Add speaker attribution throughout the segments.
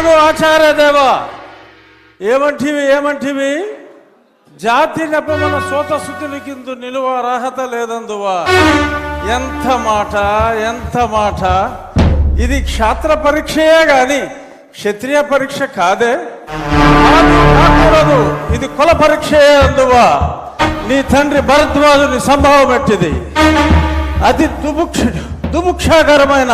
Speaker 1: ఆనాడు ఆచార్య దేవ. ఏమంటివి ఏమంటివి? జాతి నెపమన సోత శుద్ధుని కింద నిలువ అర్హత లేదందువా. ఎంత మాట ఎంత మాట. ఇది క్షాత్ర పరీక్షయే గాని క్షత్రియ పరీక్ష కాదే. కాకూడదు ఇది కుల పరీక్షయే అందువా. నీ తండ్రి భరద్వాజుని సంభవం ఎట్టిది అతి దుముక్ష దుముక్షాకరమైన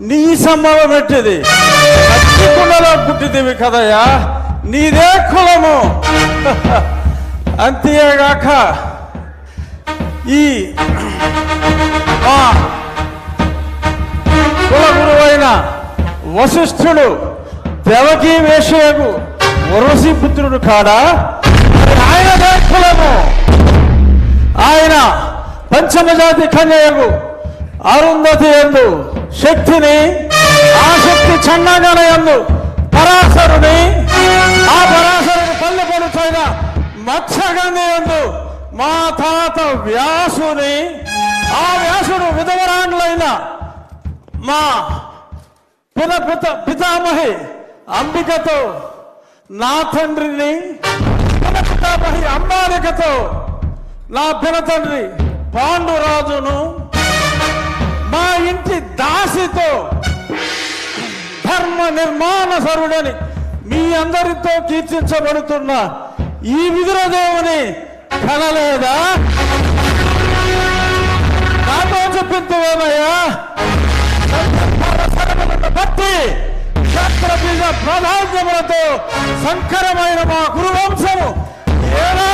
Speaker 1: నీ సంభవం ఎట్టిది? కుండలో పుట్టిదివి కదయ్యా. నీదే కులము. అంతేగాక ఈ మా కుల గురువైన వశిష్ఠుడు దేవకీ వేషయకు వరసి పుత్రుడు కాడా? ఆయనదే కులము. ఆయన పంచమజాతి కన్యకు అరుంధతి ఎందు శక్తిని ఆ శక్తి చన్నగన పరాశరుని ఆ పరాశరుని పల్లె పడుచైన మత్స్యగంధి మా తాత వ్యాసుని ఆ వ్యాసుడు విధవరాండ్లైన మా పిత పిత పితామహి అంబికతో నా తండ్రిని పిన పితామహి అంబాలికతో నా పిన తండ్రి పాండురాజును దాసితో ధర్మ నిర్మాణ సరుడని మీ అందరితో కీర్తించబడుతున్న ఈ విదురదేవుని కనలేదా? నాతో చెప్పిందేమయ్యా భక్తి క్షత్రబీజ ప్రాధాన్యములతో సంకరమైన మా గురువంశము ఏనాడో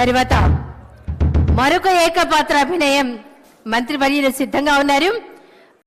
Speaker 2: తర్వాత మరొక ఏకపాత్ర అభినయం మంత్రి వర్యులు సిద్ధంగా ఉన్నారు.